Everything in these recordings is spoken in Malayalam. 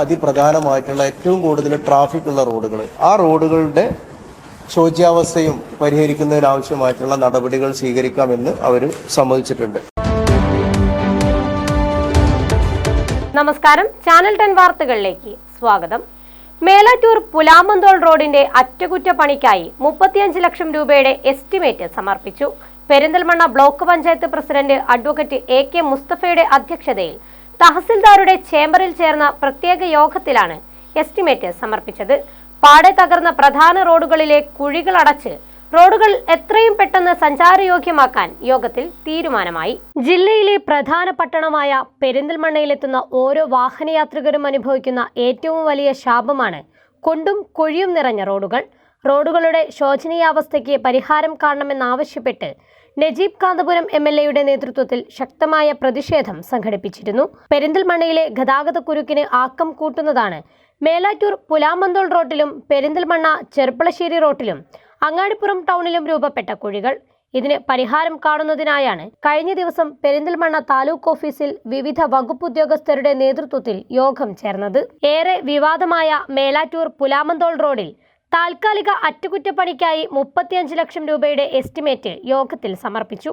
അതിപ്രധാനമായിട്ടുള്ള ഏറ്റവും കൂടുതൽ ട്രാഫിക് ഉള്ള റോഡുകൾ ആ റോഡുകളുടെ ശോച്യാവസ്ഥയും പരിഹരിക്കുന്നതിനാവശ്യമായിട്ടുള്ള നടപടികൾ സ്വീകരിക്കാമെന്ന് അവർ സമ്മതിച്ചിട്ടുണ്ട്. നമസ്കാരം. ചാനൽ ടെൻ വാർത്തകളിലേക്ക് സ്വാഗതം. മേലാറ്റൂർ പുലാമന്തോൾ റോഡിന്റെ അറ്റകുറ്റപ്പണിക്കായി മുപ്പത്തിയഞ്ച് ലക്ഷം രൂപയുടെ എസ്റ്റിമേറ്റ് സമർപ്പിച്ചു. Perinthalmanna block panchayat president advocate A K മുസ്തഫയുടെ അധ്യക്ഷതയിൽ തഹസിൽദാരുടെ ചേംബറിൽ ചേർന്ന പ്രത്യേക യോഗത്തിലാണ് എസ്റ്റിമേറ്റ് സമർപ്പിച്ചത്. പാടെ തകർന്ന പ്രധാന റോഡുകളിലെ കുഴികൾ അടച്ച് റോഡുകൾ എത്രയും പെട്ടെന്ന് സഞ്ചാരയോഗ്യമാക്കാൻ യോഗത്തിൽ തീരുമാനമായി. ജില്ലയിലെ പ്രധാന പട്ടണമായ പെരിന്തൽമണ്ണയിലെത്തുന്ന ഓരോ വാഹനയാത്രികരും അനുഭവിക്കുന്ന ഏറ്റവും വലിയ ശാപമാണ് കൊണ്ടും കുഴിയും നിറഞ്ഞ റോഡുകൾ. റോഡുകളുടെ ശോചനീയാവസ്ഥയ്ക്ക് പരിഹാരം കാണണമെന്നാവശ്യപ്പെട്ട് നജീബ് കാന്തപുരം എം എൽ എയുടെ നേതൃത്വത്തിൽ ശക്തമായ പ്രതിഷേധം സംഘടിപ്പിച്ചിരുന്നു. പെരിന്തൽമണ്ണയിലെ ഗതാഗത കുരുക്കിന് ആക്കം കൂട്ടുന്നതാണ് മേലാറ്റൂർ പുലാമന്തോൾ റോട്ടിലും പെരിന്തൽമണ്ണ ചെർപ്പളശ്ശേരി റോട്ടിലും അങ്ങാടിപ്പുറം ടൗണിലും രൂപപ്പെട്ട കുഴികൾ. ഇതിന് പരിഹാരം കാണുന്നതിനായാണ് കഴിഞ്ഞ ദിവസം പെരിന്തൽമണ്ണ താലൂക്ക് ഓഫീസിൽ വിവിധ വകുപ്പ് ഉദ്യോഗസ്ഥരുടെ നേതൃത്വത്തിൽ യോഗം ചേർന്നത്. ഏറെ വിവാദമായ മേലാറ്റൂർ പുലാമന്തോൾ റോഡിൽ താൽക്കാലിക അറ്റകുറ്റപ്പണിക്കായി മുപ്പത്തിയഞ്ച് ലക്ഷം രൂപയുടെ എസ്റ്റിമേറ്റ് യോഗത്തിൽ സമർപ്പിച്ചു.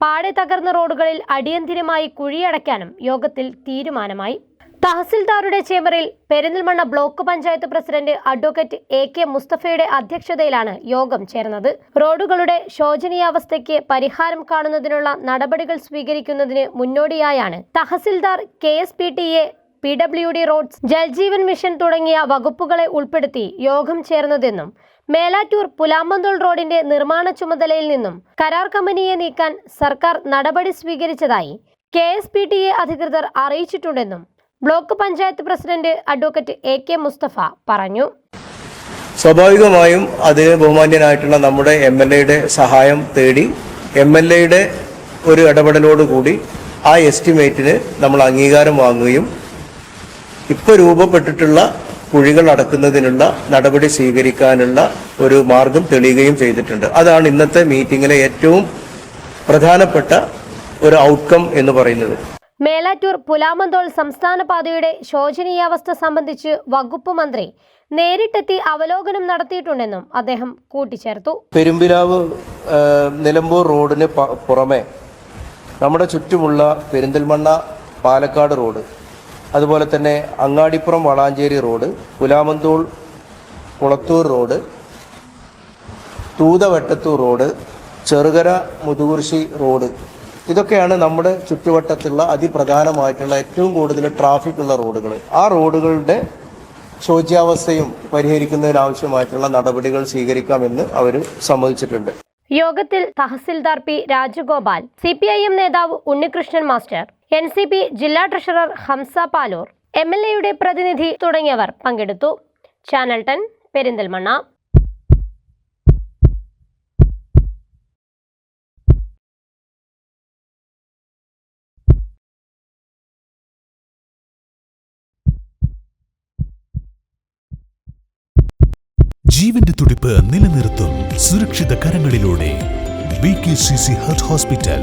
പാടെ തകർന്ന റോഡുകളിൽ അടിയന്തിരമായി കുഴിയടയ്ക്കാനും യോഗത്തിൽ തീരുമാനമായി. തഹസിൽദാറുടെ ചേംബറിൽ Perinthalmanna block panchayat president advocate A K മുസ്തഫയുടെ അധ്യക്ഷതയിലാണ് യോഗം ചേർന്നത്. റോഡുകളുടെ ശോചനീയാവസ്ഥയ്ക്ക് പരിഹാരം കാണുന്നതിനുള്ള നടപടികൾ സ്വീകരിക്കുന്നതിന് മുന്നോടിയായാണ് tahsildar K S P T A P W D roads Jal Jeevan mission തുടങ്ങിയ വകുപ്പുകളെ ഉൾപ്പെടുത്തി യോഗം ചേർന്നതെന്നും മേലാറ്റൂർ പുലാമ്പന്തോൾ റോഡിന്റെ നിർമ്മാണ ചുമതലയിൽ നിന്നും കരാർ കമ്പനിയെ നീക്കാൻ സർക്കാർ നടപടി സ്വീകരിച്ചതായി K S P T A അധികൃതർ അറിയിച്ചിട്ടുണ്ടെന്നും block panchayat president advocate A K Mustafa പറഞ്ഞു. സ്വാഭാവികമായും അതിന് ബഹുമാന്യനായിട്ടുള്ള നമ്മുടെ എം എൽ എയുടെ സഹായം തേടി എം എൽ എയുടെ ഒരു ഇടപെടലോടുകൂടി ആ എസ്റ്റിമേറ്റിന് നമ്മൾ അംഗീകാരം വാങ്ങുകയും ഇപ്പോൾ രൂപപ്പെട്ടിട്ടുള്ള കുഴികൾ അടക്കുന്നതിനുള്ള നടപടി സ്വീകരിക്കാനുള്ള ഒരു മാർഗം തെളിയുകയും ചെയ്തിട്ടുണ്ട്. അതാണ് ഇന്നത്തെ മീറ്റിംഗിലെ ഏറ്റവും പ്രധാനപ്പെട്ട ഒരു ഔട്ട്കം എന്ന് പറയുന്നത്. മേലാറ്റൂർ പുലാമന്തോൾ സംസ്ഥാന പാതയുടെ ശോചനീയാവസ്ഥ സംബന്ധിച്ച് വകുപ്പ് മന്ത്രി നേരിട്ടെത്തി അവലോകനം നടത്തിയിട്ടുണ്ടെന്നും അദ്ദേഹം കൂട്ടിച്ചേർത്തു. പെരുമ്പിലാവ് നിലമ്പൂർ റോഡിന് പുറമെ നമ്മുടെ ചുറ്റുമുള്ള പെരിന്തൽമണ്ണ പാലക്കാട് റോഡ് അതുപോലെ തന്നെ Angadipuram Valanchery road Pulamanthol Kulathur road Thoothavattathur road Cherukara Muthukurshi road. ഇതൊക്കെയാണ് നമ്മുടെ ചുറ്റുവട്ടത്തുള്ള അതിപ്രധാനമായിട്ടുള്ള ഏറ്റവും കൂടുതൽ ട്രാഫിക് ഉള്ള റോഡുകൾ. ആ റോഡുകളുടെ ശോച്യാവസ്ഥയും പരിഹരിക്കുന്നതിനാവശ്യമായിട്ടുള്ള നടപടികൾ സ്വീകരിക്കാമെന്ന് അവർ സമ്മതിച്ചിട്ടുണ്ട്. യോഗത്തിൽ തഹസിൽദാർ പി രാജഗോപാൽ സി നേതാവ് Unnikrishnan master N C P ജില്ലാ treasurer Hamsa Paloor M L എയുടെ പ്രതിനിധി തുടങ്ങിയവർ പങ്കെടുത്തു. Channel ten Perinthalmanna. ജീവന്റെ തുടിപ്പ് നിലനിർത്തും സുരക്ഷിത കരങ്ങളിലൂടെ. B K C C heart hospital.